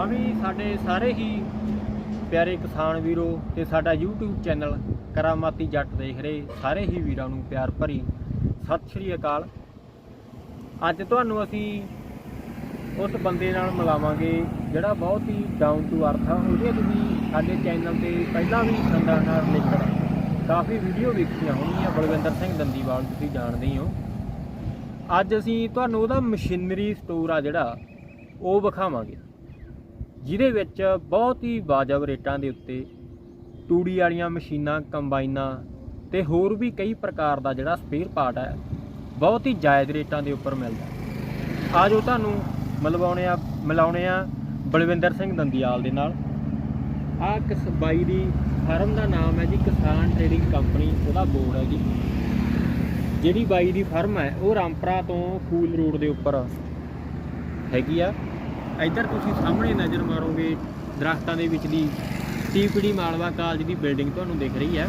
ਹਾਂ ਵੀ ਸਾਡੇ ਸਾਰੇ ਹੀ ਪਿਆਰੇ ਕਿਸਾਨ ਵੀਰੋ ਤੇ ਸਾਡਾ YouTube ਚੈਨਲ ਕਰਾਮਾਤੀ ਜੱਟ ਦੇਖ ਰਹੇ ਸਾਰੇ ਹੀ ਵੀਰਾਂ ਨੂੰ ਪਿਆਰ ਭਰੀ ਸਤਿ ਸ਼੍ਰੀ ਅਕਾਲ। ਅੱਜ ਤੁਹਾਨੂੰ ਅਸੀਂ ਉਸ ਬੰਦੇ ਨਾਲ ਮਿਲਾਵਾਂਗੇ ਜਿਹੜਾ ਬਹੁਤ ਹੀ ਡਾਊਨ ਟੂ ਅਰਥ ਆ। ਉਹਦੀਆਂ ਤੁਸੀਂ ਸਾਡੇ ਚੈਨਲ ਤੇ ਪਹਿਲਾਂ ਵੀ ਸੰਦਾਂ ਨਾਲ ਰਿਲੇਟਡ ਕਾਫੀ ਵੀਡੀਓ ਵੇਖੀਆਂ ਹੋਣਗੀਆਂ। ਬਲਵਿੰਦਰ ਸਿੰਘ ਦੰਦੀਵਾਲ ਤੁਸੀਂ ਜਾਣਦੇ ਹੀ ਹੋ। ਅੱਜ ਅਸੀਂ ਤੁਹਾਨੂੰ ਉਹਦਾ ਮਸ਼ੀਨਰੀ ਸਟੋਰ ਆ ਜਿਹੜਾ, ਉਹ ਵਿਖਾਵਾਂਗੇ। ਜਿਹਦੇ ਵਿੱਚ ਬਹੁਤ ਹੀ ਵਾਜਬ ਰੇਟਾਂ ਦੇ ਉੱਤੇ ਤੂੜੀ ਵਾਲੀਆਂ ਮਸ਼ੀਨਾਂ, ਕੰਬਾਈਨਾਂ ਤੇ ਹੋਰ ਵੀ ਕਈ ਪ੍ਰਕਾਰ ਦਾ ਜਿਹੜਾ ਸਪੇਅਰ ਪਾਰਟ ਹੈ, ਬਹੁਤ ਹੀ ਜਾਇਜ਼ ਰੇਟਾਂ ਦੇ ਉੱਪਰ ਮਿਲਦਾ ਹੈ। ਆਜੋ ਤੁਹਾਨੂੰ ਮਿਲਵਾਉਣੇ ਆ ਮਿਲਾਉਣੇ ਆ ਬਲਵਿੰਦਰ ਸਿੰਘ ਦੰਦੀਆਲ ਦੇ ਨਾਲ। ਆ ਕਿਸ ਬਾਈ ਦੀ ਫਰਮ ਦਾ ਨਾਮ ਹੈ ਜੀ, ਕਿਸਾਨ ਟ੍ਰੇਡਿੰਗ ਕੰਪਨੀ, ਉਹਦਾ ਬੋਰਡ ਹੈ ਜੀ। ਜਿਹੜੀ ਬਾਈ ਦੀ ਫਰਮ ਹੈ, ਉਹ ਰਾਮਪਰਾ ਤੋਂ ਫੂਲ ਰੋਡ ਦੇ ਉੱਪਰ ਹੈਗੀ ਆ। ਇੱਧਰ ਤੁਸੀਂ ਸਾਹਮਣੇ ਨਜ਼ਰ ਮਾਰੋਗੇ ਦਰਖਤਾਂ ਦੇ ਵਿਚਲੀ ਟੀਪੀਡੀ ਮਾਲਵਾ ਕਾਲਜ ਦੀ ਬਿਲਡਿੰਗ ਤੁਹਾਨੂੰ ਦਿਖ ਰਹੀ ਹੈ।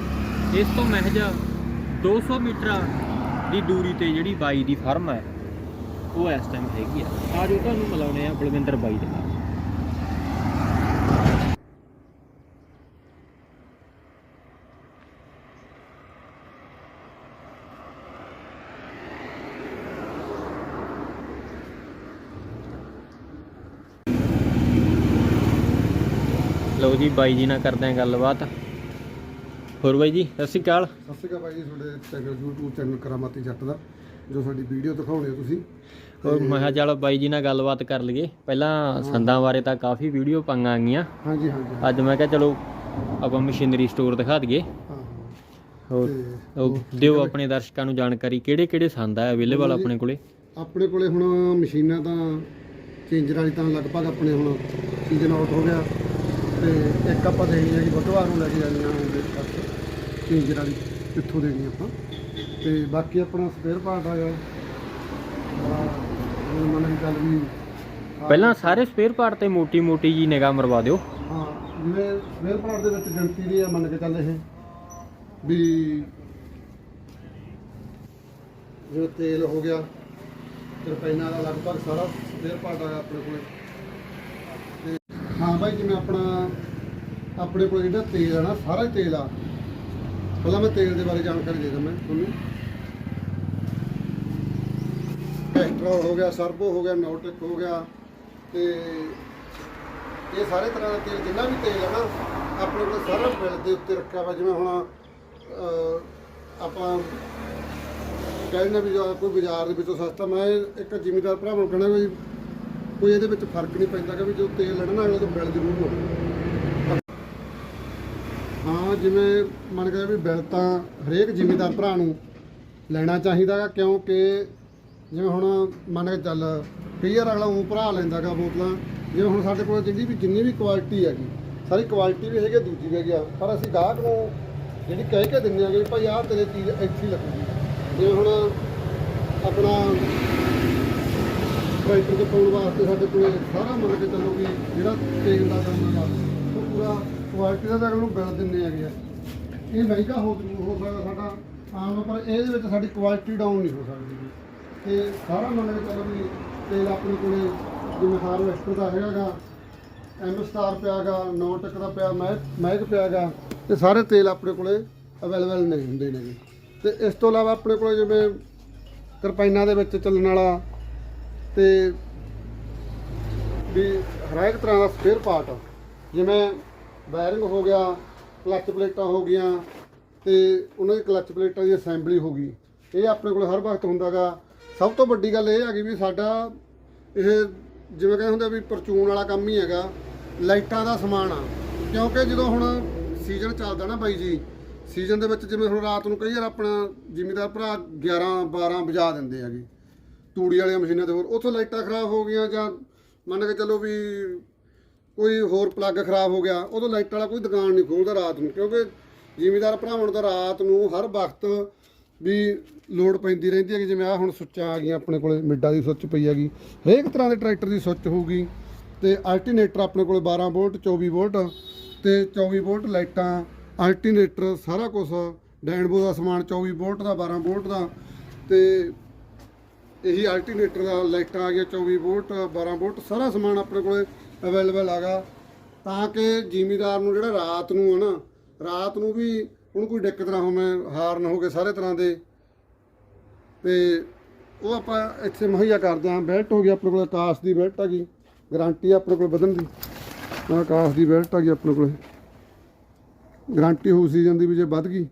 ਇਸ ਤੋਂ ਮਹਿਜ 200 ਮੀਟਰ ਦੀ ਦੂਰੀ ਤੇ ਜਿਹੜੀ ਬਾਈ ਦੀ ਫਰਮ ਹੈ, ਉਹ ਇਸ ਟਾਈਮ ਹੈਗੀ ਆ ਆਜੋ ਤੁਹਾਨੂੰ ਮਿਲਾਉਣੇ ਆ ਬਲਵਿੰਦਰ ਬਾਈ ਦੇ ਨਾਲ। ਜੀ ਬਾਈ ਜੀ ਨਾਲ ਕਰਦੇ ਆ ਗੱਲਬਾਤ। ਹੋਰ ਬਾਈ ਜੀ ਸਤਿ ਸ਼੍ਰੀ ਅਕਾਲ। ਸਤਿ ਸ਼੍ਰੀ ਅਕਾਲ ਭਾਈ ਜੀ ਤੁਹਾਡੇ ਚੈਨਲ YouTube ਚੈਨਲ ਕਰਾਮਾਤੀ ਜੱਟ ਦਾ ਜੋ ਸਾਡੀ ਵੀਡੀਓ ਦਿਖਾਉਣੇ ਹੋ ਤੁਸੀਂ। ਹੋਰ ਮੈਂ ਕਿਹਾ ਚੱਲ ਬਾਈ ਜੀ ਨਾਲ ਗੱਲਬਾਤ ਕਰ ਲਈਏ। ਪਹਿਲਾਂ ਸੰਦਾਂ ਬਾਰੇ ਤਾਂ ਕਾਫੀ ਵੀਡੀਓ ਪਾਈਆਂ ਗਈਆਂ। ਹਾਂਜੀ ਹਾਂਜੀ ਅੱਜ ਮੈਂ ਕਿਹਾ ਚਲੋ ਆਪਾਂ ਮਸ਼ੀਨਰੀ ਸਟੋਰ ਦਿਖਾ ਦਈਏ। ਹਾਂ ਹੋਰ ਦਿਓ ਆਪਣੇ ਦਰਸ਼ਕਾਂ ਨੂੰ ਜਾਣਕਾਰੀ ਕਿਹੜੇ ਕਿਹੜੇ ਸੰਦ ਆ ਅਵੇਲੇਬਲ ਆਪਣੇ ਕੋਲੇ? ਆਪਣੇ ਕੋਲੇ ਹੁਣ ਮਸ਼ੀਨਾਂ ਤਾਂ ਚੇਂਜਰ ਵਾਲੀ ਤਾਂ ਲਗਭਗ ਆਪਣੇ ਹੁਣ ਸੀਜ਼ਨ ਆਊਟ ਹੋ ਗਿਆ। ਤੇ ਇੱਕ ਆਪਾਂ ਦੇਣੀ ਹੈ ਕਿ ਬੁੱਧਵਾਰ ਨੂੰ ਲੈ ਕੇ ਜਾਣੀ ਆ ਉਹਦੇ ਤੱਕ ਚੇਂਜਰ ਵਾਲੀ ਕਿੱਥੋਂ ਦੇਣੀ ਆਪਾਂ। ਤੇ ਬਾਕੀ ਆਪਣਾ ਸਪੇਅਰ ਪਾਰਟ ਆ ਗਿਆ ਮਨ ਦੀ ਗੱਲ ਵੀ ਪਹਿਲਾਂ ਸਾਰੇ ਸਪੇਅਰ ਪਾਰਟ ਤੇ ਮੋਟੀ ਮੋਟੀ ਜੀ ਨਿਗਾਹ ਮਰਵਾ ਦਿਓ। ਹਾਂ ਜਿਵੇਂ ਸਪੇਅਰ ਪਾਰਟ ਦੇ ਵਿੱਚ ਗਿਣਤੀ ਦੀ ਆ ਮੰਨ ਕੇ ਚੱਲ ਇਹ ਵੀ ਜੋ ਤੇਲ ਹੋ ਗਿਆ ਤਰਪਾਈਨਾਂ ਦਾ ਲਗਭਗ ਸਾਰਾ ਸਪੇਅਰ ਪਾਰਟ ਆ ਆਪਣੇ ਕੋਲੇ। ਹਾਂ ਭਾਈ ਜਿਵੇਂ ਆਪਣਾ ਆਪਣੇ ਕੋਲ ਜਿਹੜਾ ਤੇਲ ਆ ਨਾ ਸਾਰਾ ਤੇਲ ਆ। ਪਹਿਲਾਂ ਮੈਂ ਤੇਲ ਦੇ ਬਾਰੇ ਜਾਣਕਾਰੀ ਦੇ ਦਾਂ ਮੈਂ ਤੁਹਾਨੂੰ। ਪੈਸਟਰੋਲ ਹੋ ਗਿਆ ਸਰਬੋ ਹੋ ਗਿਆ ਨੋਟਿਕ ਹੋ ਗਿਆ ਤੇ ਇਹ ਸਾਰੇ ਤਰ੍ਹਾਂ ਦਾ ਤੇਲ ਜਿੰਨਾ ਵੀ ਤੇਲ ਹੈ ਨਾ ਆਪਣੇ ਕੋਲ ਸਾਰਾ ਬਿੱਲ ਦੇ ਉੱਤੇ ਰੱਖਿਆ ਵਾ। ਜਿਵੇਂ ਹੁਣ ਅਹ, ਆਪਾਂ ਕਹਿੰਦੇ ਵੀ ਕੋਈ ਬਾਜ਼ਾਰ ਦੇ ਵਿੱਚੋਂ ਸਸਤਾ ਮੈਂ ਇੱਕ ਜ਼ਿਮੀਦਾਰ ਭਰਾਵਾਂ ਨੂੰ ਕਹਿਣਾ ਵੀ ਕੋਈ ਇਹਦੇ ਵਿੱਚ ਫ਼ਰਕ ਨਹੀਂ ਪੈਂਦਾ ਕਿ ਵੀ ਜੋ ਤੇਲ ਲੈਣਾ ਅਗਲੇ ਤਾਂ ਬਿੱਲ ਜ਼ਰੂਰ ਹੋਵੇ ਹਾਂ ਜਿਵੇਂ ਮੰਨ ਕੇ ਵੀ ਬਿੱਲ ਤਾਂ ਹਰੇਕ ਜ਼ਿਮੀਦਾਰ ਭਰਾ ਨੂੰ ਲੈਣਾ ਚਾਹੀਦਾ ਗਾ ਕਿਉਂਕਿ ਜਿਵੇਂ ਹੁਣ ਮੰਨ ਕੇ ਚੱਲ ਕਈ ਵਾਲਾ ਅਗਲਾ ਉਹ ਭਰਾ ਲੈਂਦਾ ਗਾ ਬੋਤਲਾਂ ਜਿਵੇਂ ਹੁਣ ਸਾਡੇ ਕੋਲ ਜਿਹੜੀ ਵੀ ਜਿੰਨੀ ਵੀ ਕੁਆਲਿਟੀ ਹੈਗੀ ਸਾਰੀ ਕੁਆਲਿਟੀ ਵੀ ਹੈਗੀ ਆ, ਦੂਜੀ ਵੀ ਹੈਗੀ ਆ ਪਰ ਅਸੀਂ ਗਾਹਕ ਨੂੰ ਜਿਹੜੀ ਕਹਿ ਕੇ ਦਿੰਦੇ ਆਗੇ ਵੀ ਭਾਈ ਆਹ ਤੇਰੇ ਚੀਜ਼ ਇੱਥੇ ਹੀ ਲੱਗੂਗੀ। ਜਿਵੇਂ ਹੁਣ ਆਪਣਾ ਟਰੈਕਟਰ ਦੇ ਪਾਉਣ ਵਾਸਤੇ ਸਾਡੇ ਕੋਲ ਸਾਰਾ ਮੰਨ ਕੇ ਚੱਲੋ ਵੀ ਜਿਹੜਾ ਤੇਲ ਦਾ ਕੰਮ ਹੈਗਾ ਉਹ ਪੂਰਾ ਕੁਆਲਿਟੀ ਦਾ ਤਾਂ ਅਗਲੇ ਨੂੰ ਬਿੱਲ ਦਿੰਦੇ ਹੈਗੇ ਆ ਇਹ ਮਹਿੰਗਾ ਹੋ ਹੋ ਸਕਦਾ ਸਾਡਾ ਆਮ, ਪਰ ਇਹਦੇ ਵਿੱਚ ਸਾਡੀ ਕੁਆਲਿਟੀ ਡਾਊਨ ਨਹੀਂ ਹੋ ਸਕਦੀ ਜੀ। ਤੇ ਸਾਰਾ ਮੰਨ ਕੇ ਚੱਲੋ ਵੀ ਤੇਲ ਆਪਣੇ ਕੋਲੇ ਜਿਵੇਂ ਹਾਰਵੈਸਟਰ ਦਾ ਹੈਗਾਗਾ ਐਮ ਸਟਾਰ ਪਿਆਗਾ ਨੌ ਟੱਕ ਦਾ ਪਿਆ ਮਹਿਕ ਮਹਿਕ ਪਿਆਗਾ, ਤੇ ਸਾਰੇ ਤੇਲ ਆਪਣੇ ਕੋਲੇ ਅਵੇਲੇਬਲ ਨਹੀਂ ਹੁੰਦੇ ਨੇਗੇ ਤੇ ਇਸ ਤੋਂ ਇਲਾਵਾ ਆਪਣੇ ਕੋਲੇ ਜਿਵੇਂ ਤਰਪਾਈਨਾਂ ਦੇ ਵਿੱਚ ਚੱਲਣ ਵਾਲਾ ਤੇ ਵੀ ਹਰੇਕ ਤਰ੍ਹਾਂ ਦਾ ਸਪੇਅਰ ਪਾਰਟ ਜਿਵੇਂ ਵਾਇਰਿੰਗ ਹੋ ਗਿਆ ਕਲੱਚ ਪਲੇਟਾਂ ਹੋ ਗਈਆਂ ਤੇ ਉਹਨਾਂ ਦੀ ਕਲੱਚ ਪਲੇਟਾਂ ਦੀ ਅਸੈਂਬਲੀ ਹੋ ਗਈ। ਇਹ ਆਪਣੇ ਕੋਲ ਹਰ ਵਕਤ ਹੁੰਦਾਗਾ ਸਭ ਤੋਂ ਵੱਡੀ ਗੱਲ ਇਹ ਹੈਗੀ ਵੀ ਸਾਡਾ ਇਹ ਜਿਵੇਂ ਕਹਿੰਦੇ ਹੁੰਦੇ ਵੀ ਪਰਚੂਨ ਵਾਲਾ ਕੰਮ ਹੀ ਹੈਗਾ। ਲਾਈਟਾਂ ਦਾ ਸਮਾਨ ਆ। ਕਿਉਂਕਿ ਜਦੋਂ ਹੁਣ ਸੀਜ਼ਨ ਚੱਲਦਾ ਨਾ ਬਾਈ ਜੀ ਸੀਜ਼ਨ ਦੇ ਵਿੱਚ ਜਿਵੇਂ ਹੁਣ ਰਾਤ ਨੂੰ ਕਈ ਵਾਰ ਆਪਣਾ ਜ਼ਿਮੀਦਾਰ ਭਰਾ 11 12 ਵਜਾ ਦਿੰਦੇ ਹੈਗੇ। ਤੂੜੀ ਵਾਲੀਆਂ ਮਸ਼ੀਨਾਂ ਤੇ ਹੋਰ, ਉੱਥੋਂ ਲਾਈਟਾਂ ਖਰਾਬ ਹੋ ਗਈਆਂ ਜਾਂ ਮੰਨ ਕੇ ਚੱਲੋ ਵੀ ਕੋਈ ਹੋਰ ਪਲੱਗ ਖਰਾਬ ਹੋ ਗਿਆ, ਉਦੋਂ ਲਾਈਟ ਵਾਲਾ ਕੋਈ ਦੁਕਾਨ ਨਹੀਂ ਖੋਲਦਾ ਰਾਤ ਨੂੰ, ਕਿਉਂਕਿ ਜ਼ਿਮੀਦਾਰ ਭਰਾਵਾਂ ਨੂੰ ਤਾਂ ਰਾਤ ਨੂੰ ਹਰ ਵਕਤ ਵੀ ਲੋਡ ਪੈਂਦੀ ਰਹਿੰਦੀ ਹੈ ਕਿ ਜਿਵੇਂ ਆ ਹੁਣ ਸੁੱਚਾਂ ਆ ਗਈਆਂ ਆਪਣੇ ਕੋਲੇ, ਮਿੱਡਾ ਦੀ ਸੁੱਚ ਪਈ ਹੈਗੀ, ਹਰੇਕ ਤਰ੍ਹਾਂ ਦੇ ਟਰੈਕਟਰ ਦੀ ਸੁੱਚ ਹੋਊਗੀ, ਤੇ ਅਲਟਰਨੇਟਰ ਆਪਣੇ ਕੋਲੇ 12 ਵੋਲਟ 24 ਵੋਲਟ, ਤੇ 24 ਵੋਲਟ ਲਾਈਟਾਂ ਅਲਟਰਨੇਟਰ ਸਾਰਾ ਕੁਝ ਡੈਨਬੋ ਦਾ ਸਮਾਨ 24 ਵੋਲਟ ਦਾ 12 ਵੋਲਟ ਦਾ, ਤੇ ਇਹੀ ਅਲਟਰਨੇਟਰ ਦਾ ਲਾਈਟਾਂ ਆ ਗਈਆਂ 24 ਵੋਲਟ 12 ਵੋਲਟ, ਸਾਰਾ ਸਮਾਨ ਆਪਣੇ ਕੋਲੇ ਅਵੇਲੇਬਲ ਹੈਗਾ। ਤਾਂ ਕਿ ਜ਼ਿਮੀਦਾਰ ਨੂੰ ਜਿਹੜਾ ਰਾਤ ਨੂੰ ਹੈ ਨਾ, ਰਾਤ ਨੂੰ ਵੀ ਹੁਣ ਕੋਈ ਦਿੱਕਤ ਨਾ ਹੋਵੇ ਹਾਰਨ ਹੋ ਗਏ ਸਾਰੇ ਤਰ੍ਹਾਂ ਦੇ। ਤੇ ਉਹ ਆਪਾਂ ਇੱਥੇ ਮੁਹੱਈਆ ਕਰਦੇ ਹਾਂ। ਬੈਲਟ ਹੋ ਗਈ ਆਪਣੇ ਕੋਲ ਆਕਾਸ਼ ਦੀ ਬੈਲਟ ਆ ਗਈ ਗਾਰੰਟੀ ਆਪਣੇ ਕੋਲ ਵਧਣ ਦੀ। ਆਹ ਆਕਾਸ਼ ਦੀ ਬੈਲਟ ਆ ਗਈ ਆਪਣੇ ਕੋਲ। ਗਾਰੰਟੀ ਹੋ ਸੀਜ਼ਨ ਦੀ ਵੀ ਜੇ ਵੱਧ ਗਈ,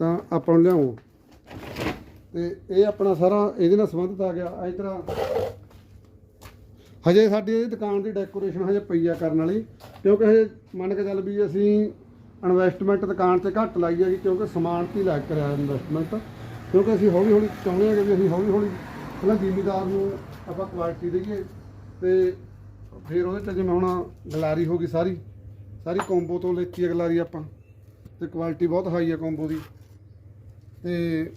ਤਾਂ ਆਪਾਂ ਨੂੰ ਲਿਆਓ। ਤੇ ਇਹ ਆਪਣਾ ਸਾਰਾ ਇਹਦੇ ਨਾਲ ਸੰਬੰਧਿਤ ਆ ਗਿਆ। ਇਸ ਤਰ੍ਹਾਂ ਹਜੇ ਸਾਡੀ ਇਹ ਦੁਕਾਨ ਦੀ ਡੈਕੋਰੇਸ਼ਨ ਹਜੇ ਪਈ ਆ ਕਰਨ ਵਾਲੀ, ਕਿਉਂਕਿ ਹਜੇ ਮੰਨ ਕੇ ਚੱਲ ਵੀ ਅਸੀਂ ਇਨਵੈਸਟਮੈਂਟ ਦੁਕਾਨ ਤੇ ਘੱਟ ਲਾਈ ਹੈਗੀ, ਕਿਉਂਕਿ ਸਮਾਨ ਤੇ ਹੀ ਲੱਗ ਕਰਿਆ ਇਨਵੈਸਟਮੈਂਟ ਕਿਉਂਕਿ ਅਸੀਂ ਹੌਲੀ ਹੌਲੀ ਚਾਹੁੰਦੇ ਹਾਂ ਕਿ ਵੀ ਅਸੀਂ ਹੌਲੀ ਹੌਲੀ ਪਹਿਲਾਂ ਜ਼ਿਮੀਦਾਰ ਨੂੰ ਆਪਾਂ ਕੁਆਲਿਟੀ ਦੇਈਏ ਤੇ ਫਿਰ ਉਹਦੇ ਤੇ ਜਿਵੇਂ ਹੁਣ ਗਲਾਰੀ ਹੋ ਗਈ ਸਾਰੀ ਸਾਰੀ ਕੰਬੋ ਤੋਂ ਲੈਤੀ ਹੈ ਗਲਾਰੀ ਆਪਾਂ, ਤੇ ਕੁਆਲਿਟੀ ਬਹੁਤ ਹਾਈ ਹੈ ਕੰਬੋ ਦੀ। ਤੇ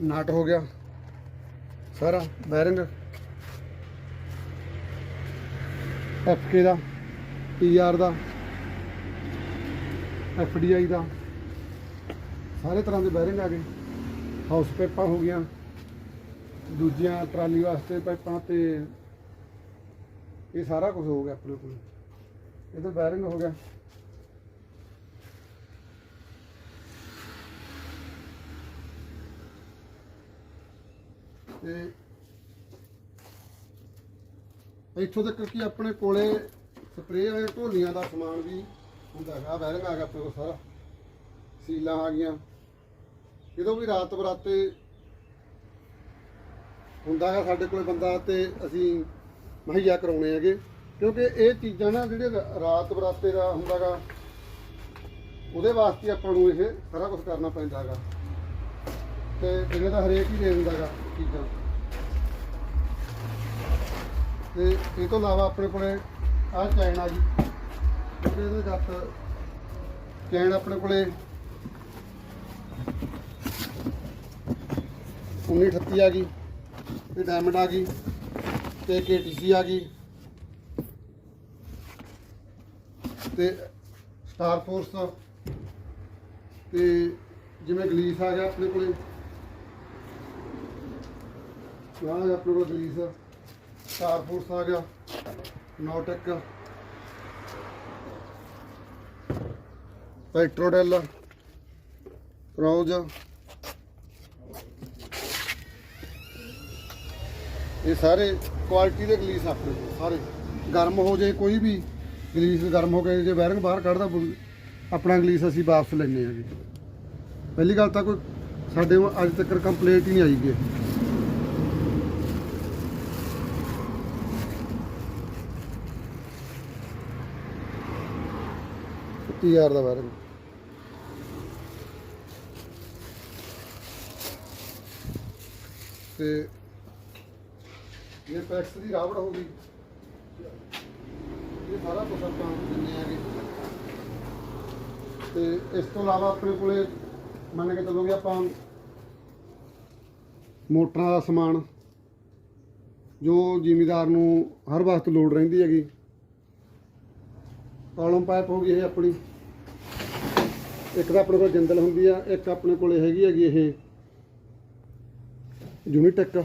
ਨਾਟ ਹੋ ਗਿਆ। ਸਾਰਾ ਬੈਰਿੰਗ। ਐਫਕੇ ਦਾ ਪੀਆਰ ਦਾ ਐਫਡੀਆਈ ਦਾ। ਸਾਰੇ ਤਰ੍ਹਾਂ ਦੇ ਬੈਰਿੰਗ ਆ ਗਏ। ਹਾਊਸ ਪਾਈਪਾਂ ਹੋ ਗਈਆਂ। ਦੂਜੀਆਂ ਟਰਾਲੀ ਵਾਸਤੇ ਪਾਈਪਾਂ ਤੇ ਇਹ ਸਾਰਾ ਕੁਝ ਹੋ ਗਿਆ ਆਪਣੇ ਕੋਲ। ਇਹਦਾ ਬੈਰਿੰਗ ਹੋ ਗਿਆ। ਤੇ ਇੱਥੋਂ ਤੱਕ ਕਿ ਆਪਣੇ ਕੋਲੇ ਸਪਰੇਅ ਵਾਲੇ ਢੋਲੀਆਂ ਦਾ ਸਮਾਨ ਵੀ ਹੁੰਦਾ ਹੈਗਾ ਬੈਰਿੰਗ ਆ ਗਿਆ ਆਪਣੇ ਕੋਲ ਸਾਰਾ, ਸੀਲਾਂ ਆ ਗਈਆਂ। ਜਦੋਂ ਵੀ ਰਾਤ ਬਰਾਤੇ ਹੁੰਦਾ ਹੈ ਸਾਡੇ ਕੋਲ ਬੰਦਾ ਤੇ ਅਸੀਂ ਮੁਹੱਈਆ ਕਰਾਉਣੇ ਹੈਗੇ, ਕਿਉਂਕਿ ਇਹ ਚੀਜ਼ਾਂ ਨਾ ਜਿਹੜੇ ਰਾਤ ਬਰਾਤੇ ਦਾ ਹੁੰਦਾਗਾ ਉਹਦੇ ਵਾਸਤੇ ਆਪਾਂ ਨੂੰ ਇਹ ਸਾਰਾ ਕੁਝ ਕਰਨਾ ਪੈਂਦਾ ਹੈਗਾ। ਤੇ ਦਿਨੇ ਦਾ ਹਰੇਕ ਹੀ ਦੇ ਦਿੰਦਾਗਾ ਚੀਜ਼ਾਂ ਤੇ ਇਹ ਤੋਂ ਇਲਾਵਾ ਆਪਣੇ ਕੋਲੇ ਆਹ ਚੈਨ ਆ ਗਈ ਕਿਉਂਕਿ ਇਹਦੇ ਜੱਟ ਚੈਨ ਆਪਣੇ ਕੋਲੇ 1938 ਆ ਗਈ ਤੇ ਡਾਇਮੰਡ ਆ ਗਈ ਤੇ ਕੇਟੀਸੀ ਆ ਗਈ। ਤੇ ਸਟਾਰ ਫੋਰਸ ਤੇ ਜਿਵੇਂ ਗਲੀਸ ਆ ਗਿਆ ਆਪਣੇ ਕੋਲੇ ਨਾਲ ਆਪਣੇ ਕੋਲ ਗਰੀਸ ਸਟਾਰ ਫੋਰਸ ਆ ਗਿਆ ਨੋਟਕ ਪੈਟਰੋਡੈਲ ਰੋਜ ਇਹ ਸਾਰੇ ਕੁਆਲਿਟੀ ਦੇ ਗਲੀਸ ਆਪਣੇ ਸਾਰੇ। ਗਰਮ ਹੋ ਜੇ ਕੋਈ ਵੀ ਗਲੀਸ ਗਰਮ ਹੋ ਕੇ ਜੇ ਵਾਇਰਿੰਗ ਬਾਹਰ ਕੱਢਦਾ ਆਪਣਾ ਗਲੀਸ ਅਸੀਂ ਵਾਪਸ ਲੈਣੇ ਆ ਜੀ ਪਹਿਲੀ ਗੱਲ ਤਾਂ ਕੋਈ ਸਾਡੇ ਅੱਜ ਤੱਕ ਕੰਪਲੇਂਟ ਹੀ ਨਹੀਂ ਆਈ ਗਈ। 35000 ਦਾ ਵਾਇਰਿੰਗ ਤੇ ਇਹ ਪੈਕਸ ਦੀ ਰਾਵੜ ਹੋ ਗਈ। ਇਹ ਸਾਰਾ ਕੁਝ ਆਪਾਂ ਦਿੰਨੇ ਆ ਤੇ ਇਸ ਤੋਂ ਇਲਾਵਾ ਆਪਣੇ ਕੋਲੇ ਮੰਨ ਕੇ ਚੱਲੋਗੇ ਆਪਾਂ ਮੋਟਰਾਂ ਦਾ ਸਮਾਨ, ਜੋ ਜ਼ਿਮੀਦਾਰ ਨੂੰ ਹਰ ਵਕਤ ਲੋੜ ਰਹਿੰਦੀ ਹੈਗੀ। ਕਾਲਮ ਪਾਈਪ ਹੋ ਗਈ ਇਹ ਆਪਣੀ। ਇੱਕ ਤਾਂ ਆਪਣੇ ਕੋਲ ਜਿੰਦਲ ਹੁੰਦੀ ਆ, ਇੱਕ ਆਪਣੇ ਕੋਲੇ ਹੈਗੀ ਹੈਗੀ ਇਹ ਯੂਨੀਟੈਕ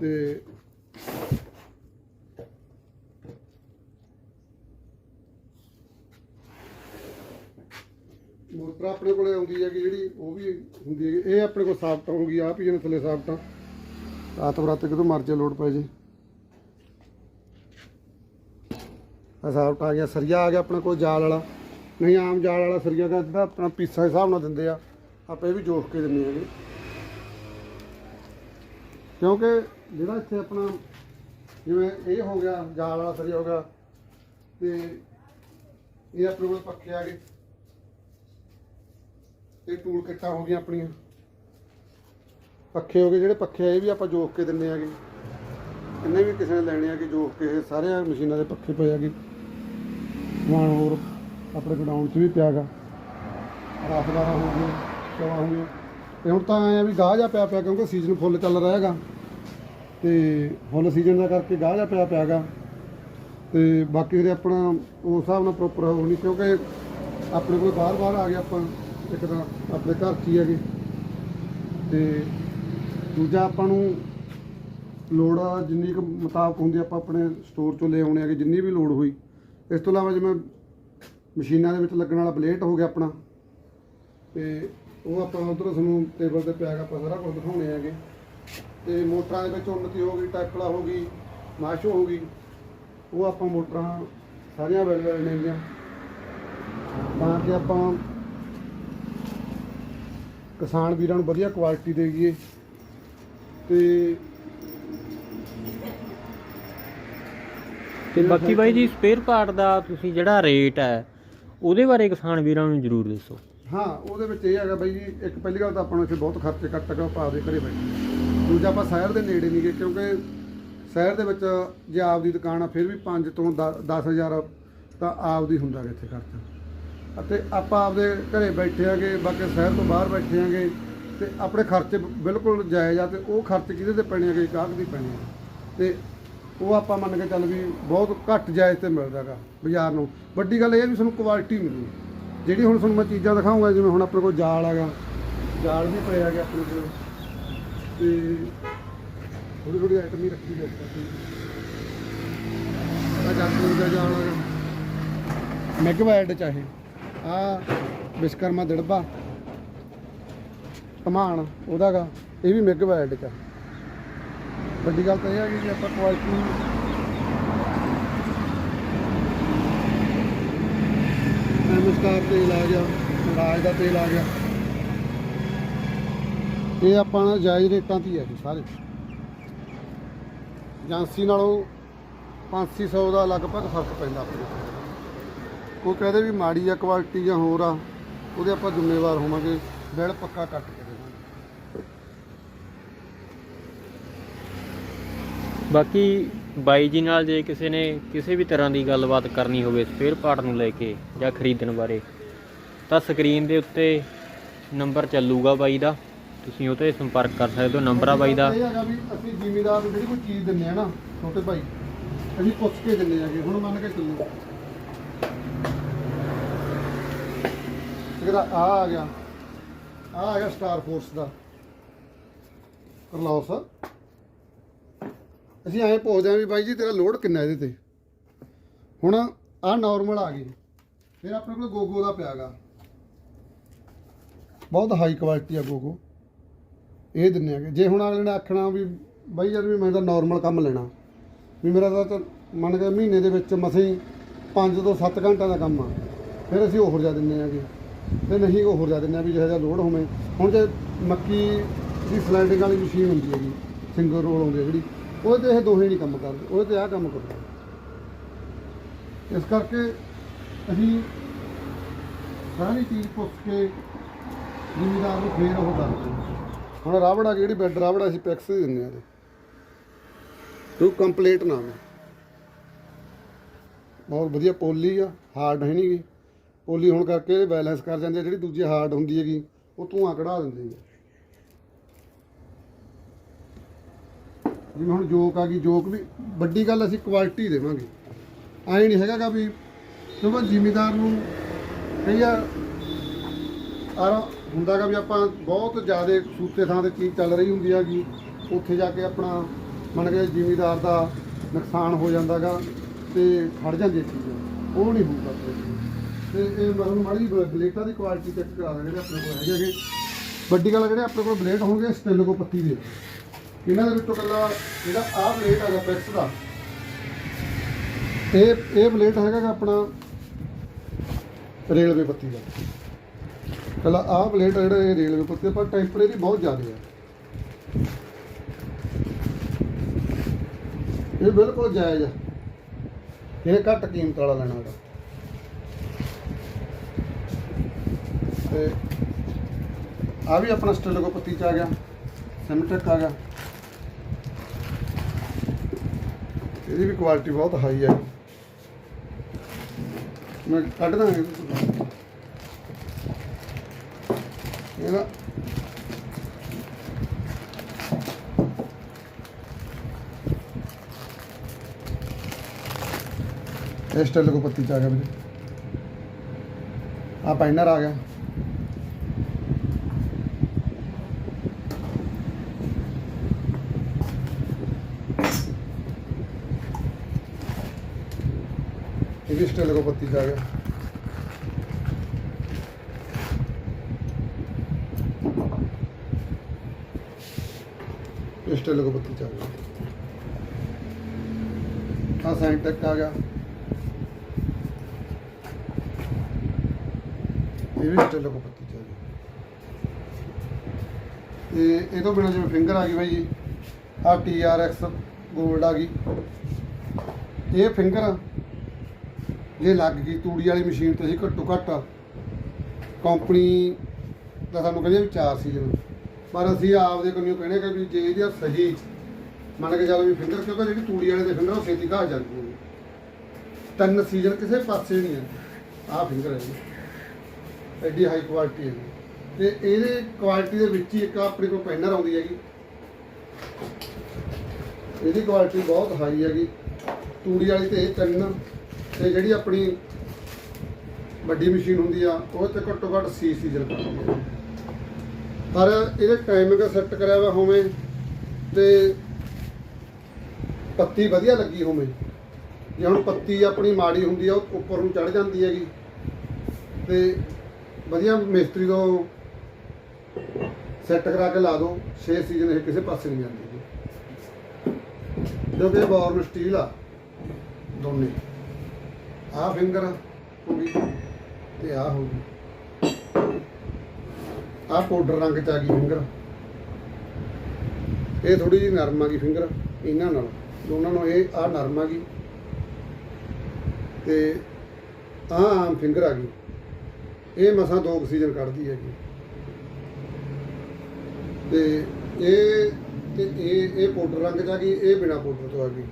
ਤੇ ਮੋਟਰ ਆਪਣੇ ਕੋਲੇ ਆਉਂਦੀ ਹੈਗੀ ਜਿਹੜੀ, ਉਹ ਵੀ ਹੁੰਦੀ ਹੈ ਇਹ ਆਪਣੇ ਕੋਲ ਸਾਫਟ ਹੋ ਗਈ ਆ ਵੀ ਜਿਹਨੇ ਥੱਲੇ ਸਾਫਟਾਂ ਰਾਤ ਬਰਾਤੇ ਕਿਤੋਂ ਮਰਜ਼ੀ ਲੋਡ ਪੈ ਜੇ। ਆ ਸਾਫਟ ਆ ਗਿਆ, ਸਰੀਆ ਆ ਗਿਆ ਆਪਣੇ ਕੋਲ ਜਾਲ ਵਾਲਾ। ਨਹੀਂ, ਆਮ ਜਾਲ ਵਾਲਾ ਸਰੀਆ ਦਾ ਜਿਹੜਾ ਆਪਣਾ ਪੀਸਾਂ ਦੇ ਹਿਸਾਬ ਨਾਲ ਦਿੰਦੇ ਆ, ਆਪਾਂ ਇਹ ਵੀ ਜੋੜ ਕੇ ਦਿੰਦੇ ਆਗੇ ਕਿਉਂਕਿ ਜਿਹੜਾ ਇੱਥੇ ਆਪਣਾ ਜਿਵੇਂ ਇਹ ਹੋ ਗਿਆ, ਜਾਲ ਵਾਲਾ ਸਰੀਆ ਹੋ ਗਿਆ, ਤੇ ਇਹ ਆਪਣੇ ਕੋਲ ਪੱਖੇ ਆ ਗਏ। ਇਹ ਟੂਲ ਕਿੱਟਾਂ ਹੋ ਗਈਆਂ ਆਪਣੀਆਂ। ਪੱਖੇ ਹੋ ਗਏ, ਜਿਹੜੇ ਪੱਖੇ ਆ, ਇਹ ਵੀ ਆਪਾਂ ਜੋਕ ਕੇ ਦਿੰਨੇ ਆਗੇ ਇੰਨੇ ਵੀ ਕਿਸੇ ਨੇ ਲੈਣੇ ਆ ਕਿ ਜੋਕ ਕੇ, ਇਹ ਸਾਰੇ ਮਸ਼ੀਨਾਂ ਦੇ ਪੱਖੇ ਪਏ ਆਗੇ ਸਮਾਨ ਹੋਰ ਆਪਣੇ ਗੋਡਾਊਨ 'ਚ ਵੀ ਪਿਆਗਾ ਰਸਦਾਰਾ ਹੋ ਗਏ ਚਵਾ ਹੋ ਗਏ ਤੇ ਹੁਣ ਤਾਂ ਐਂ ਆ ਵੀ ਗਾਹ ਜਾ ਪਿਆ ਪਿਆ ਕਿਉਂਕਿ ਸੀਜ਼ਨ ਫੁੱਲ ਚੱਲ ਰਿਹਾ ਹੈਗਾ। ਤੇ ਫੁੱਲ ਸੀਜ਼ਨ ਦਾ ਕਰਕੇ ਗਾਹ ਜਾ ਪਿਆ ਪਿਆਗਾ ਤੇ ਬਾਕੀ ਜਿਹੜੇ ਆਪਣਾ ਉਸ ਹਿਸਾਬ ਨਾਲ ਪ੍ਰੋਪਰ ਹੋਣੀ ਕਿਉਂਕਿ ਆਪਣੇ ਕੋਲ ਬਾਹਰ ਬਾਹਰ ਆ ਗਿਆ ਆਪਾਂ, ਇੱਕ ਤਾਂ ਆਪਣੇ ਘਰ 'ਚ ਹੀ ਹੈਗੇ। ਤੇ ਦੂਜਾ ਆਪਾਂ ਨੂੰ ਲੋੜ ਜਿੰਨੀ ਕੁ ਮੁਤਾਬਕ ਹੁੰਦੀ ਆਪਾਂ ਆਪਣੇ ਸਟੋਰ ਚੋਂ ਲੈ ਆਉਣੇ ਹੈਗੇ, ਜਿੰਨੀ ਵੀ ਲੋੜ ਹੋਈ। ਇਸ ਤੋਂ ਇਲਾਵਾ ਜਿਵੇਂ ਮਸ਼ੀਨਾਂ ਦੇ ਵਿੱਚ ਲੱਗਣ ਵਾਲਾ ਬਲੇਟ ਹੋ ਗਿਆ ਆਪਣਾ। ਤੇ ਉਹ ਆਪਾਂ ਉਧਰ ਤੁਹਾਨੂੰ ਟੇਬਲ ਤੇ ਪਿਆ ਹੈਗਾ ਆਪਾਂ ਸਾਰਾ ਕੁਝ ਦਿਖਾਉਣੇ ਹੈਗੇ। ਤੇ ਮੋਟਰਾਂ ਦੇ ਵਿੱਚ ਉન્નਤੀ ਹੋ ਗਈ, ਟੈਕਲਾ ਹੋ ਗਈ, ਮਾਸ਼ੋ ਹੋ ਗਈ। ਉਹ ਆਪਾਂ ਮੋਟਰਾਂ ਸਾਰੀਆਂ ਅਵੇਲੇਬਲ ਨੇਗੀਆਂ ਤਾਂ ਕਿ ਆਪਾਂ ਕਿਸਾਨ ਵੀਰਾਂ ਨੂੰ ਵਧੀਆ ਕੁਆਲਿਟੀ ਦੇਈਏ ਤੇ ਤੇ ਬਾਕੀ ਬਾਈ ਜੀ ਸਪੇਅਰ ਪਾਰਟ ਦਾ ਤੁਸੀਂ ਜਿਹੜਾ ਰੇਟ ਹੈ ਉਹਦੇ ਬਾਰੇ ਕਿਸਾਨ ਵੀਰਾਂ ਨੂੰ ਜ਼ਰੂਰ ਦੱਸੋ। ਹਾਂ, ਉਹਦੇ ਵਿੱਚ ਇਹ ਹੈਗਾ ਬਾਈ ਜੀ, ਇੱਕ ਪਹਿਲੀ ਗੱਲ ਤਾਂ ਆਪਾਂ ਨੂੰ ਇੱਥੇ ਬਹੁਤ ਖਰਚੇ ਕੱਟ ਕੇ ਪਾ ਦੇ ਘਰੇ ਬੈਠੇ। ਦੂਜਾ ਆਪਾਂ ਸ਼ਹਿਰ ਦੇ ਨੇੜੇ ਨਹੀਂਗੇ ਕਿਉਂਕਿ ਸ਼ਹਿਰ ਦੇ ਵਿੱਚ ਜੇ ਆਪ ਦੀ ਦੁਕਾਨ ਆ, ਫਿਰ ਵੀ 5 ਤੋਂ 10000 ਤਾਂ ਆਪ ਦੀ ਹੁੰਦਾ ਗਾ ਇੱਥੇ ਖਰਚਾ। ਅਤੇ ਆਪਾਂ ਆਪਦੇ ਘਰੇ ਬੈਠੇ ਆਂਗੇ ਬਾਕੀ ਸ਼ਹਿਰ ਤੋਂ ਬਾਹਰ ਬੈਠੇ ਆਂਗੇ ਤੇ ਆਪਣੇ ਖਰਚੇ ਬਿਲਕੁਲ ਜਾਇਜ਼ ਆ, ਤੇ ਉਹ ਖਰਚੇ ਕਿਹਦੇ ਤੇ ਪੈਣੇ ਆਗੇ ਗਾਹਕ ਦੀ ਪੈਣੇ ਆ। ਤੇ ਉਹ ਆਪਾਂ ਮੰਨ ਕੇ ਚੱਲ ਵੀ ਬਹੁਤ ਘੱਟ ਜਾਇਜ਼ ਤੇ ਮਿਲਦਾ ਗਾ ਬਾਜ਼ਾਰ ਨੂੰ। ਵੱਡੀ ਗੱਲ ਇਹ ਹੈ ਵੀ ਤੁਹਾਨੂੰ ਕੁਆਲਿਟੀ ਮਿਲੂ। ਜਿਹੜੀ ਹੁਣ ਤੁਹਾਨੂੰ ਮੈਂ ਚੀਜ਼ਾਂ ਦਿਖਾਉਂਗਾ, ਜਿਵੇਂ ਹੁਣ ਆਪਣੇ ਕੋਲ ਜਾਲ ਹੈਗਾ। ਜਾਲ ਵੀ ਪਏ ਹੈਗੇ ਆਪਣੇ ਕੋਲ। ਤੇ ਥੋੜੀ ਥੋੜੀ ਆਈਟਮ ਹੀ ਰੱਖੀ ਹੋਈ ਹੈ ਆ ਜਾਂਦੇ ਦਾ ਜਾਲ ਹੈਗਾ ਮੈਗਵਾਈਡ ਚਾਹੇ ਆ ਵਿਸ਼ਕਰਮਾ ਦੜਬਾ। ਕਮਾਨ ਉਹਦਾਗਾ। ਇਹ ਵੀ ਮੈਗਵਾਈਡ ਚ ਆ। ਵੱਡੀ ਗੱਲ ਤਾਂ ਇਹ ਹੈ ਕਿ ਆਪਾਂ ਕੁਆਲਿਟੀ ਨਮਸਕਾਰ ਤੇਲ ਆ ਗਿਆ ਰਾਜ ਦਾ ਤੇਲ ਆ। ਗਿਆ ਇਹ ਆਪਾਂ ਜਾਇਜ਼ ਰੇਟਾਂ ਤੇ ਹੀ ਹੈ ਜੀ ਸਾਰੇ। ਏਜੰਸੀ ਨਾਲੋਂ 500 ਦਾ ਲਗਭਗ ਫ਼ਰਕ ਪੈਂਦਾ ਆਪਣੇ ਕੋਈ ਕਹਦੇ ਵੀ ਮਾੜੀ ਆ ਕੁਆਲਿਟੀ ਜਾਂ ਹੋਰ ਆ, ਉਹਦੇ ਆਪਾਂ ਜ਼ਿੰਮੇਵਾਰ ਹੋਵਾਂਗੇ, ਬਿੱਲ ਪੱਕਾ ਕੱਟ ਕੇ ਦੇਵਾਂਗੇ। ਬਾਕੀ ਬਾਈ ਜੀ ਨਾਲ ਜੇ ਕਿਸੇ ਨੇ ਕਿਸੇ ਵੀ ਤਰ੍ਹਾਂ ਦੀ ਗੱਲਬਾਤ ਕਰਨੀ ਹੋਵੇ ਸਪੇਅਰ ਪਾਰਟ ਨੂੰ ਲੈ ਕੇ ਜਾਂ ਖਰੀਦਣ ਬਾਰੇ, ਤਾਂ ਸਕਰੀਨ ਦੇ ਉੱਤੇ ਨੰਬਰ ਚੱਲੂਗਾ ਬਾਈ ਦਾ। ਤੁਸੀਂ ਉਹ ਤੇ ਸੰਪਰਕ ਕਰ ਸਕਦੇ ਹੋ ਨੰਬਰ ਆ ਬਾਈ ਦਾ। ਇਹ ਹੈਗਾ ਵੀ ਅਸੀਂ ਜ਼ਿਮੀਦਾਰ ਨੂੰ ਜਿਹੜੀ ਕੋਈ ਚੀਜ਼ ਦਿੰਨੇ ਆ ਨਾ, ਛੋਟੇ ਭਾਈ, ਅਸੀਂ ਪੁੱਛ ਕੇ ਦਿੰਨੇ ਆਗੇ ਹੁਣ ਮੰਨ ਕੇ ਚੱਲੋ। ਇਹਦਾ ਆ ਆ ਗਿਆ ਆ ਆ ਗਿਆ ਸਟਾਰ ਫੋਰਸ ਦਾ। ਕਰਲੌਸ ਅਸੀਂ ਐਂ ਪੁੱਛਦੇ ਆਂ ਵੀ ਬਾਈ ਜੀ, ਤੇਰਾ ਲੋਡ ਕਿੰਨਾ ਇਹਦੇ ਤੇ? ਹੁਣ ਆ ਨਾਰਮਲ ਆ ਗਈ। ਫਿਰ ਆਪਣੇ ਕੋਲ ਗੋਗੋ ਦਾ ਪਿਆਗਾ। ਬਹੁਤ ਹਾਈ ਕੁਆਲਿਟੀ ਆ ਗੋਗੋ। ਇਹ ਦਿੰਨੇ ਆਗੇ ਜੇ ਹੁਣ ਅਗਲੇ ਨੇ ਆਖਣਾ ਵੀ ਬਾਈ ਯਾਰ ਵੀ ਮੈਂ ਤਾਂ ਨਾਰਮਲ ਕੰਮ ਲੈਣਾ। ਵੀ ਮੇਰਾ ਤਾਂ ਮੰਨ ਕੇ ਮਹੀਨੇ ਦੇ ਵਿੱਚ ਮਸੇ ਹੀ 5 ਤੋਂ 7 ਘੰਟਿਆਂ ਦਾ ਕੰਮ ਆ। ਫਿਰ ਅਸੀਂ ਉਹ ਹੋਰ ਜਾ ਦਿੰਨੇ ਆਗੇ ਤੇ ਨਹੀਂ ਉਹ ਜਾ ਦਿੰਨੇ ਆ ਵੀ ਜਿਹੋ ਜਿਹਾ ਲੋਡ ਹੋਵੇ। ਹੁਣ ਜੇ ਮੱਕੀ ਦੀ ਸਲਾਈਡਿੰਗ ਵਾਲੀ ਮਸ਼ੀਨ ਹੁੰਦੀ ਹੈਗੀ ਸਿੰਗਲ ਰੋਲ ਹੁੰਦੀ ਹੈ ਜਿਹੜੀ ਉਹਦੇ ਤੇ ਇਹ ਦੋਹੇ ਨਹੀਂ ਕੰਮ ਕਰਦੇ ਉਹਦੇ ਤੇ ਆਹ ਕੰਮ ਕਰਦੇ ਇਸ ਕਰਕੇ ਅਸੀਂ ਸਾਰੀ ਚੀਜ਼ ਪੁੱਛ ਕੇ ਜ਼ਿਮੀਦਾਰ ਨੂੰ ਫੇਰ ਉਹ ਕਰਦੇ ਹਾਂ। ਹੁਣ ਰਾਵੜਾ ਜਿਹੜੀ ਬੈੱਡ, ਰਾਵੜਾ ਅਸੀਂ ਪੈਕਸ ਹੀ ਦਿੰਦੇ ਆ ਇਹਦੇ ਤੂੰ ਕੰਪਲੀਟ ਨਾਮ ਹੈ ਬਹੁਤ ਵਧੀਆ ਪੋਲੀ ਆ, ਹਾਰਡ ਹੈ ਨਹੀਂ ਗੀ। ਪੋਲੀ ਹੋਣ ਕਰਕੇ ਇਹ ਬੈਲੈਂਸ ਕਰ ਜਾਂਦੀ ਆ, ਜਿਹੜੀ ਦੂਜੀ ਹਾਰਡ ਹੁੰਦੀ ਹੈਗੀ, ਉਹ ਧੂਆਂ ਕਢਾ ਦਿੰਦੀ ਹੈ ਜਿਵੇਂ ਹੁਣ ਜੋਕ ਆ ਗਈ ਜੋਕ ਵੀ ਵੱਡੀ ਗੱਲ ਅਸੀਂ ਕੁਆਲਿਟੀ ਦੇਵਾਂਗੇ। ਐਂ ਨਹੀਂ ਹੈਗਾਗਾ ਵੀ ਕਿਉਂਕਿ ਜ਼ਿਮੀਦਾਰ ਨੂੰ ਕਈ ਆ ਹੁੰਦਾਗਾ ਵੀ ਆਪਾਂ ਬਹੁਤ ਜ਼ਿਆਦਾ ਸੂਤੇ ਥਾਂ ਤੇ ਚੀਜ਼ ਚੱਲ ਰਹੀ ਹੁੰਦੀ ਹੈਗੀ, ਉੱਥੇ ਜਾ ਕੇ ਆਪਣਾ ਮੰਨ ਕੇ ਜ਼ਿਮੀਦਾਰ ਦਾ ਨੁਕਸਾਨ ਹੋ ਜਾਂਦਾਗਾ ਤੇ ਖੜ ਜਾਂਦੀ ਚੀਜ਼। ਉਹ ਨਹੀਂ ਹੁੰਦਾ ਤੇ ਇਹ ਮਤਲਬ ਮਾੜੀ ਬਲੇਟਾਂ ਦੀ ਕੁਆਲਿਟੀ ਚੈੱਕ ਕਰਾ ਦੇ ਜਿਹੜੇ ਆਪਣੇ ਕੋਲ ਹੈਗੇ ਵੱਡੀ ਗੱਲ ਜਿਹੜੇ ਆਪਣੇ ਕੋਲ ਬਲੇਟ ਹੋਣਗੇ ਸਟੈਲ ਕੋ ਪੱਤੀ ਦੇ ਇਹਨਾਂ ਦੇ ਵਿੱਚੋਂ ਕੱਲਾ ਜਿਹੜਾ ਆਹ ਪਲੇਟ ਹੈਗਾ ਪੈਕਸ ਦਾ, ਇਹ ਇਹ ਪਲੇਟ ਹੈਗਾ ਆਪਣਾ ਰੇਲਵੇ ਪੱਤੀ ਦਾ। ਕੱਲਾ ਆਹ ਬਲੇਡ ਜਿਹੜਾ ਇਹ ਰੇਲਵੇ ਪੱਤੀ ਪਰ ਟੈਂਪਰੇਰੀ ਬਹੁਤ ਜ਼ਿਆਦਾ ਹੈ। ਇਹ ਬਿਲਕੁਲ ਜਾਇਜ਼ ਹੈ। ਇਹ ਘੱਟ ਕੀਮਤ ਵਾਲਾ ਲੈਣਾ ਹੈਗਾ। ਤੇ ਆ ਵੀ ਆਪਣਾ ਸਟੈਲ ਪੱਤੀ ਚ ਆ ਗਿਆ ਸਿਮਟੈਕ ਆ ਗਿਆ। ਇਹਦੀ ਵੀ ਕੁਆਲਿਟੀ ਬਹੁਤ ਹਾਈ ਹੈ ਮੈਂ ਕੱਢ ਦਾਂਗੇ। ਇਹਦਾ ਇਹ ਸਟੈਲ ਕੋ ਪੱਤੀ ਚ ਆ ਗਿਆ ਵੀਰੇ। ਆ ਪੈਨਰ ਵੀ ਸਟਿਲ ਕੋ ਪੱਤੀ ਚ ਆ ਗਿਆ। ਇਹ ਸਟਿਲ ਕੋ ਪੱਤੀ ਚ ਆ ਗਿਆ ਆ ਸੈਂਟੈਕ ਇਹ ਵੀ ਸਟਿਲ ਕੋ ਪੱਤੀ ਚ ਤੇ ਇਹ ਤੋਂ ਬਿਨਾਂ ਜਿਵੇਂ ਫਿੰਗਰ ਆ ਗਈ ਬਾਈ ਆ TRX 골ਡ ਆ ਗਈ। ਇਹ ਫਿੰਗਰ ਇਹ ਲੱਗ ਗਈ ਤੂੜੀ ਵਾਲੀ ਮਸ਼ੀਨ ਤੇ ਅਸੀਂ ਘੱਟੋ ਘੱਟ। ਕੰਪਨੀ ਦਾ ਸਾਨੂੰ ਕਹਿੰਦੇ ਵੀ 4 ਸੀਜ਼ਨ ਪਰ ਅਸੀਂ ਆਪਦੇ ਕੋਲੋਂ ਕਹਿੰਦੇ ਕਿ ਵੀ ਜੇ ਇਹਦਾ ਸਹੀ, ਮੰਨ ਕੇ ਚੱਲੋ ਵੀ ਫਿੰਗਰ ਕਿਉਂਕਿ ਜਿਹੜੀ ਤੂੜੀ ਵਾਲੇ ਦੇ ਫਿੰਗਰ ਉਹ ਛੇਤੀ ਘਾ ਜਾਂਦੀ ਹੈ। ਤਿੰਨ ਸੀਜ਼ਨ ਕਿਸੇ ਪਾਸੇ ਨਹੀਂ ਹੈ। ਆਹ ਫਿੰਗਰ ਹੈ ਜੀ। ਐਡੀ ਹਾਈ ਕੁਆਲਿਟੀ ਹੈ ਜੀ। ਤੇ ਇਹਦੇ ਕੁਆਲਿਟੀ ਦੇ ਵਿੱਚ ਹੀ ਇੱਕ ਆਪਣੇ ਕੋਲ ਪੈਨਰ ਆਉਂਦੀ ਹੈਗੀ। ਇਹਦੀ ਕੁਆਲਿਟੀ ਬਹੁਤ ਹਾਈ ਹੈਗੀ। ਤੂੜੀ ਵਾਲੀ ਤੇ ਇਹ ਤਿੰਨ। ਤੇ ਜਿਹੜੀ ਆਪਣੀ ਵੱਡੀ ਮਸ਼ੀਨ ਹੁੰਦੀ ਆ, ਉਹ ਤੇ ਘੱਟੋ ਘੱਟ ਸੀ ਸੀਜ਼ਨ ਕਰਦੀ ਹੈ ਪਰ ਇਹਦੇ ਟਾਈਮਿੰਗ ਸੈੱਟ ਕਰਿਆ ਹੋਇਆ ਹੋਵੇ ਤੇ ਪੱਤੀ ਵਧੀਆ ਲੱਗੀ ਹੋਵੇ। ਜੇ ਹੁਣ ਪੱਤੀ ਆਪਣੀ ਮਾੜੀ ਹੁੰਦੀ ਆ, ਉਹ ਉੱਪਰ ਨੂੰ ਚੜ ਜਾਂਦੀ ਹੈਗੀ। ਤੇ ਵਧੀਆ ਮਿਸਤਰੀ ਤੋਂ ਸੈੱਟ ਕਰਾ ਕੇ ਲਾ ਦਿਓ 6 ਸੀਜ਼ਨ ਇਹ ਕਿਸੇ ਪਾਸੇ ਨਹੀਂ ਜਾਂਦੀ ਕਿਉਂਕਿ ਬੋਰਨ ਸਟੀਲ ਆ, ਦੋਨੇ। ਆਹ ਫਿੰਗਰ ਹੋ ਗਈ। ਤੇ ਆਹ ਹੋ ਗਈ। ਆਹ ਪਾਊਡਰ ਰੰਗ ਚ ਆ ਗਈ ਫਿੰਗਰ ਇਹ ਥੋੜੀ ਜਿਹੀ ਨਰਮ ਆ ਗਈ ਫਿੰਗਰ ਇਹਨਾਂ ਨਾਲ। ਦੋਨਾਂ ਨੂੰ ਇਹ ਆਹ ਨਰਮ ਆ ਗਈ। ਤੇ ਆਹ ਆਮ ਫਿੰਗਰ ਆ ਗਈ। ਇਹ ਮਸਾਂ ਦੋ ਆਕਸੀਜਨ ਕੱਢਦੀ ਹੈਗੀ। ਤੇ ਇਹ ਤੇ ਇਹ ਇਹ ਪਾਊਡਰ ਰੰਗ ਚ ਆ ਗਈ, ਇਹ ਬਿਨਾ ਪਾਊਡਰ ਤੋਂ ਆ ਗਈ।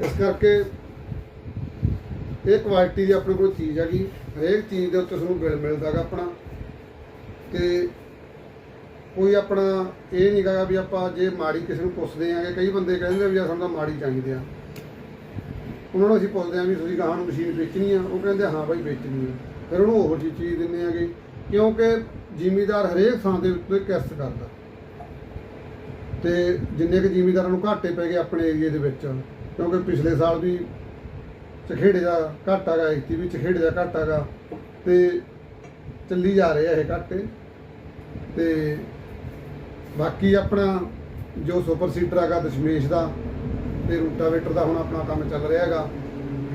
ਇਸ ਕਰਕੇ ਇਹ ਕੁਆਲਿਟੀ ਦੀ ਆਪਣੇ ਕੋਲ ਚੀਜ਼ ਹੈਗੀ, ਹਰੇਕ ਚੀਜ਼ ਦੇ ਉੱਤੇ ਤੁਹਾਨੂੰ ਬਿਲ ਮਿਲਦਾਗਾ ਆਪਣਾ। ਤੇ ਕੋਈ ਆਪਣਾ ਇਹ ਨਹੀਂ ਗਾ ਵੀ ਆਪਾਂ ਜੇ ਮਾੜੀ ਕਿਸੇ ਨੂੰ ਪੁੱਛਦੇ ਆਂਗੇ, ਕਈ ਬੰਦੇ ਕਹਿੰਦੇ ਵੀ ਆ ਸਾਨੂੰ ਤਾਂ ਮਾੜੀ ਚਾਹੀਦੀ ਆ। ਉਹਨਾਂ ਨੂੰ ਅਸੀਂ ਪੁੱਛਦੇ ਆਂ ਵੀ ਤੁਸੀਂ ਗਾਹਾਂ ਨੂੰ ਮਸ਼ੀਨ ਵੇਚਣੀ ਆ? ਉਹ ਕਹਿੰਦੇ ਹਾਂ ਬਾਈ ਵੇਚਣੀ ਆ। ਫਿਰ ਉਹਨੂੰ ਉਹੋ ਜਿਹੀ ਚੀਜ਼ ਦਿੰਦੇ ਆਂਗੇ, ਕਿਉਂਕਿ ਜ਼ਿਮੀਦਾਰ ਹਰੇਕ ਥਾਂ ਦੇ ਉੱਤੇ ਕਿਸ਼ਤ ਕਰਦਾ। ਤੇ ਜਿੰਨੇ ਕੁ ਜ਼ਿਮੀਦਾਰਾਂ ਨੂੰ ਘਾਟੇ ਪੈ ਗਏ ਆਪਣੇ ਏਰੀਏ ਦੇ ਵਿੱਚ, ਕਿਉਂਕਿ ਪਿਛਲੇ ਸਾਲ ਵੀ ਚਖੇੜੇ ਦਾ ਘਾਟਾ ਗਾ ਇਤੀ ਵੀ ਚਖੇੜੇ ਦਾ ਘਾਟਾ ਗਾ ਤੇ ਚੱਲੀ ਜਾ ਰਹੇ ਆ ਇਹ ਘਾਟੇ। ਤੇ ਬਾਕੀ ਆਪਣਾ ਜੋ ਸੁਪਰ ਸੀਡਰ ਹੈਗਾ ਦਸ਼ਮੇਸ਼ ਦਾ, ਤੇ ਰੂਟਾਵੇਟਰ ਦਾ ਹੁਣ ਆਪਣਾ ਕੰਮ ਚੱਲ ਰਿਹਾ ਹੈਗਾ।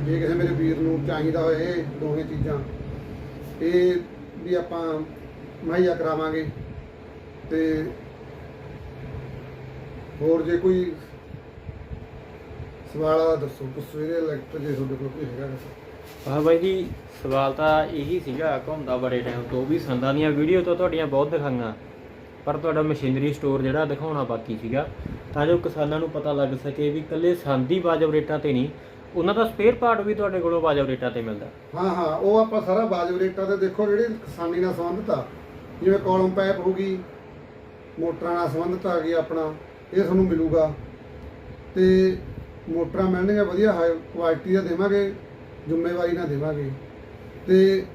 ਜੇ ਕਿਸੇ ਮੇਰੇ ਵੀਰ ਨੂੰ ਚਾਹੀਦਾ ਹੋਏ ਇਹ ਦੋਵੇਂ ਚੀਜ਼ਾਂ, ਇਹ ਵੀ ਆਪਾਂ ਮੁਹੱਈਆ ਕਰਾਵਾਂਗੇ। ਤੇ ਹੋਰ ਜੇ ਕੋਈ ਸਵਾਲ ਆ ਦੱਸੋ ਪੁੱਛੋ ਇਹਦੇ ਇਲੈਕਟਰ ਜੇ ਤੁਹਾਡੇ ਕੋਲ ਕੋਈ ਹੈਗਾ ਤਾਂ। ਹਾਂ ਬਾਈ ਜੀ ਸਵਾਲ ਤਾਂ ਇਹੀ ਸੀਗਾ ਘੁੰਮਦਾ ਬੜੇ ਟਾਈਮ ਤੋਂ ਵੀ ਸੰਦਾਂ ਦੀਆਂ ਵੀਡੀਓ ਤਾਂ ਤੁਹਾਡੀਆਂ ਬਹੁਤ ਦਿਖਾਈਆਂ ਪਰ ਤੁਹਾਡਾ ਮਸ਼ੀਨਰੀ ਸਟੋਰ ਜਿਹੜਾ ਦਿਖਾਉਣਾ ਬਾਕੀ ਸੀਗਾ। ਤਾਂ ਜੋ ਕਿਸਾਨਾਂ ਨੂੰ ਪਤਾ ਲੱਗ ਸਕੇ ਵੀ ਇਕੱਲੇ ਸੰਦੀ ਵਾਜਬ ਰੇਟਾਂ ਤੇ ਨਹੀਂ ਉਹਨਾਂ ਦਾ ਸਪੇਅਰ ਪਾਰਟ ਵੀ ਤੁਹਾਡੇ ਕੋਲੋਂ ਵਾਜਬ ਰੇਟਾਂ ਤੇ ਮਿਲਦਾ। ਹਾਂ ਹਾਂ ਉਹ ਆਪਾਂ ਸਾਰਾ ਬਾਜਬ ਰੇਟਾਂ ਤੇ ਦੇਖੋ ਜਿਹੜੀ ਕਿਸਾਨੀ ਨਾਲ ਸੰਬੰਧਿਤ ਆ। ਜਿਵੇਂ ਕਾਲਮ ਪਾਈਪ ਹੋ ਗਈ ਮੋਟਰਾਂ ਨਾਲ ਸੰਬੰਧਿਤ ਆ ਗਈ ਆਪਣਾ ਇਹ ਤੁਹਾਨੂੰ ਮਿਲੂਗਾ। ਤੇ ਮੋਟਰਾਂ ਮਿਲਣਗੀਆਂ ਵਧੀਆ ਹਾਈ ਕੁਆਲਿਟੀ ਦਾ ਦੇਵਾਂਗੇ ਜ਼ਿੰਮੇਵਾਰੀ ਨਾਲ ਦੇਵਾਂਗੇ। ਤੇ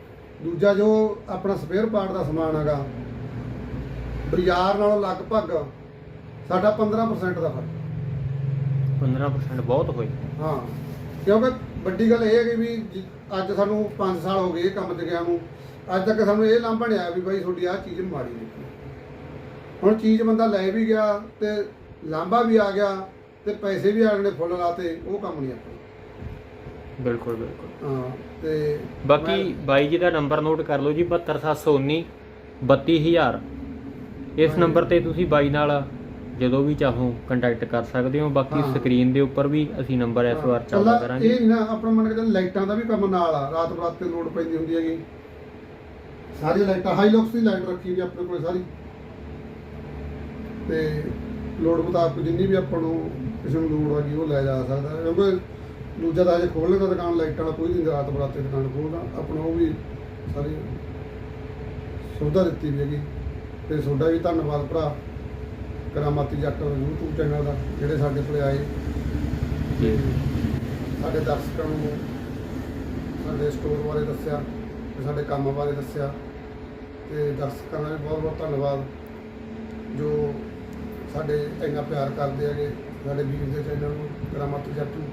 ਦੂਜਾ ਜੋ ਆਪਣਾ ਸਪੇਅਰ ਪਾਰਟ ਦਾ ਸਮਾਨ ਹੈਗਾ ਬਾਜ਼ਾਰ ਨਾਲੋਂ ਲਗਭਗ ਸਾਡਾ 15% ਦਾ ਫ਼ਰਕ। 15% ਬਹੁਤ ਹੋਈ। ਹਾਂ ਕਿਉਂਕਿ ਵੱਡੀ ਗੱਲ ਇਹ ਹੈ ਕਿ ਵੀ ਜਿ- ਅੱਜ ਸਾਨੂੰ 5 ਸਾਲ ਹੋ ਗਏ ਇਹ ਕੰਮ ਤੇ ਗਿਆ ਨੂੰ ਅੱਜ ਤੱਕ ਸਾਨੂੰ ਇਹ ਲਾਂਭਾ ਨਹੀਂ ਆਇਆ ਵੀ ਬਾਈ ਤੁਹਾਡੀ ਆਹ ਚੀਜ਼ ਮਾੜੀ ਨਿਕਲੀ ਹੁਣ ਚੀਜ਼ ਬੰਦਾ ਲੈ ਵੀ ਗਿਆ ਤੇ ਲਾਂਭਾ ਵੀ ਆ ਗਿਆ ਤੇ ਪੈਸੇ ਵੀ ਆਗਣੇ ਫੁੱਲ ਲਾਤੇ ਉਹ ਕੰਮ ਨਹੀਂ ਆਪਣਾ ਬਿਲਕੁਲ ਬਿਲਕੁਲ। ਹਾਂ ਤੇ ਬਾਕੀ ਬਾਈ ਜੀ ਦਾ ਨੰਬਰ ਨੋਟ ਕਰ ਲਓ ਜੀ 72719 32000 ਇਸ। ਨੰਬਰ ਤੇ ਤੁਸੀਂ ਬਾਈ ਨਾਲ ਜਦੋਂ ਵੀ ਚਾਹੋ ਕੰਟੈਕਟ ਕਰ ਸਕਦੇ ਹੋ ਬਾਕੀ। ਸਕਰੀਨ ਦੇ ਉੱਪਰ ਵੀ ਅਸੀਂ ਨੰਬਰ ਇਸ ਵਾਰ ਚੱਲਦਾ ਕਰਾਂਗੇ। ਇਹ ਨੀ ਨਾ ਆਪਣਾ ਮੰਨ ਕੇ ਚੱਲ ਲਾਈਟਾਂ ਦਾ ਵੀ ਕੰਮ ਨਾਲ ਆ ਰਾਤ ਬਰਾਤ ਤੇ ਲੋਡ ਪੈਂਦੀ ਹੁੰਦੀ ਹੈਗੀ। ਸਾਰੀ ਲਾਈਟਾਂ ਹਾਈ ਲੁਕਸ ਦੀ ਲਾਈਟ ਰੱਖੀ ਵੀ ਆਪਣੇ ਕੋਲ ਸਾਰੀ। ਤੇ ਲੋਡ ਮੁਤਾਬਕ ਜਿੰਨੀ ਵੀ ਆਪਾਂ ਨੂੰ ਕਿਸੇ ਨੂੰ ਲੋੜ ਹੈਗੀ ਉਹ ਲੈ ਜਾ ਸਕਦਾ। ਹੈ। ਕਿਉਂਕਿ ਦੂਜਾ ਤਾਂ ਅਜੇ ਖੋਲ੍ਹਣੇ ਦਾ ਦੁਕਾਨ ਲਾਈਟਾਂ ਵਾਲਾ ਕੋਈ ਨਹੀਂ ਰਾਤ ਬਰਾਤ ਤੇ ਦੁਕਾਨ ਖੋਲਦਾ ਆਪਣਾ ਉਹ ਵੀ ਸਾਰੀ ਸੁਵਿਧਾ ਦਿੱਤੀ ਵੀ ਹੈਗੀ। ਤੇ ਤੁਹਾਡਾ ਵੀ ਧੰਨਵਾਦ ਭਰਾ। ਕਰਾਮਾਤੀ ਜੱਟ YouTube ਚੈਨਲ ਦਾ ਜਿਹੜੇ ਸਾਡੇ ਕੋਲੇ ਆਏ। ਜੀ। ਸਾਡੇ ਦਰਸ਼ਕਾਂ ਨੂੰ ਸਾਡੇ ਸਟੋਰ ਬਾਰੇ ਦੱਸਿਆ ਤੇ ਸਾਡੇ ਕੰਮ ਬਾਰੇ ਦੱਸਿਆ। ਤੇ ਦਰਸ਼ਕਾਂ ਦਾ ਵੀ ਬਹੁਤ ਬਹੁਤ ਧੰਨਵਾਦ। ਜੋ ਸਾਡੇ ਇੰਨਾ ਪਿਆਰ ਕਰਦੇ ਹੈਗੇ। ਸਾਡੇ ਵੀਰ ਦੇ ਚੈਨਲ ਨੂੰ ਕਰਾਮਾਤੀ ਜੱਟ ਨੂੰ।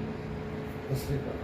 ਸਤਿ ਸ਼੍ਰੀ ਅਕਾਲ।